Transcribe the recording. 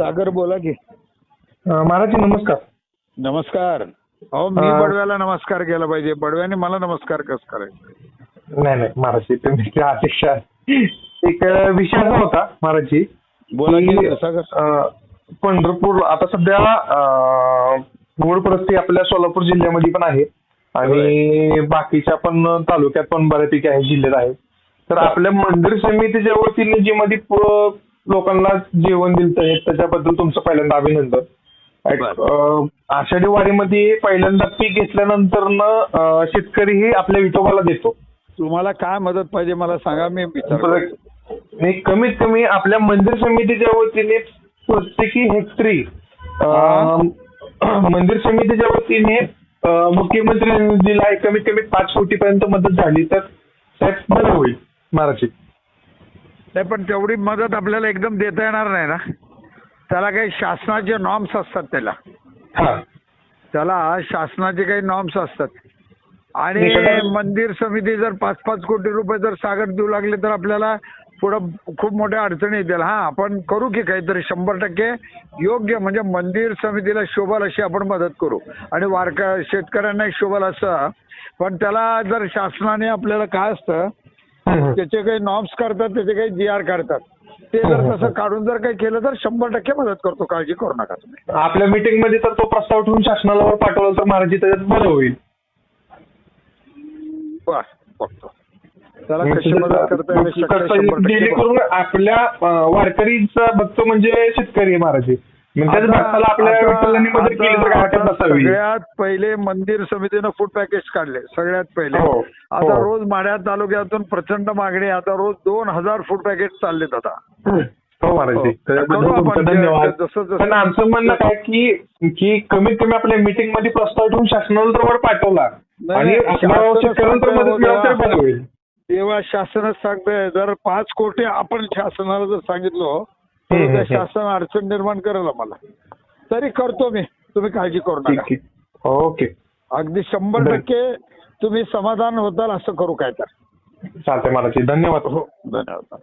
सागर बोला की. महाराज नमस्कार. नमस्कार. अहो मी अं, बडव्याला नमस्कार केला पाहिजे. बडव्याने मला नमस्कार कसं करायचं? नाही नाही महाराज तुम्ही त्या अपेक्षा एक अं, विषय असा होता महाराजजी बोला की की, सागर. अं, पंढरपूर आता सध्या अं, मूळ परिस्थिती आपल्या सोलापूर जिल्ह्यामध्ये पण आहे. आणि बाकीच्या पण तालुक्यात पण बऱ्यापैकी आहे जिल्ह्यात आहे. तर आपल्या मंदिर समितीच्या वतीने जी मध्ये प- लोकांना जेवण दिलं आहे त्याच्याबद्दल तुमचं पहिल्यांदा अभिनंदन. आषाढी वारीमध्ये पहिल्यांदा पीक घेतल्यानंतर न शेतकरी आपल्या विठोबाला देतो. तुम्हाला काय मदत पाहिजे मला सांगा मी विचार करतो. नाही कमीत कमी आपल्या मंदिर समितीच्या वतीने प्रत्येकी हेक्टरी अं, मंदिर समितीच्या वतीने मुख्यमंत्री दिला आहे कमीत कमी पाच कोटी पर्यंत मदत झाली तर साहेब बरं होईल महाराज नाही पण तेवढी मदत आपल्याला एकदम देता येणार नाही ना. त्याला काही शासनाचे नॉर्म्स असतात त्याला. हा. त्याला शासनाचे काही नॉर्म्स असतात. आणि मंदिर समिती जर पाच पाच कोटी रुपये जर सागर देऊ लागले तर आपल्याला पुढं खूप मोठ्या अडचणी येतील. हा आपण करू की काहीतरी शंभर टक्के योग्य म्हणजे मंदिर समितीला शोभल अशी आपण मदत करू. आणि वारका शेतकऱ्यांना शोभल असं. पण त्याला जर शासनाने आपल्याला काय असतं. त्याचे काही नॉर्म्स करतात त्याचे काही जी आर काढतात ते जर तसं काढून जर काही केलं तर शंभर टक्के मदत करतो काळजी करू नका तुम्ही. आपल्या मीटिंगमध्ये तर तो प्रस्ताव ठेवून शासनाला पाठवला तर महाराज त्याच्यात बरं होईल. बस बघतो. त्याला मदत आपल्या वारकरीचा भक्त म्हणजे शेतकरी महाराज. म्हणजे सगळ्यात पहिले मंदिर समितीनं फूड पॅकेज काढले सगळ्यात पहिले. हो, आता हो. रोज माढ्या तालुक्यातून प्रचंड मागणी. आता रोज दोन हजार फूड पॅकेज चाललेत आता. हो. महाराज हो. धन्यवाद. पण आमचं म्हणणं काय की की कमीत कमी आपल्या मीटिंगमध्ये प्रस्ताव ठेवून शासनाला तर वर पाठवला. आणि तेव्हा शासनच सांगतंय. जर पाच कोटी आपण शासनाला जर सांगितलो तर. शासन अडचण निर्माण करेल आम्हाला. तरी करतो मी. तुम्ही काळजी करू नका. ओके. अगदी शंभर. टक्के तुम्ही समाधान होताल असं करू काय तर. चालतंय महाराज धन्यवाद. हो धन्यवाद.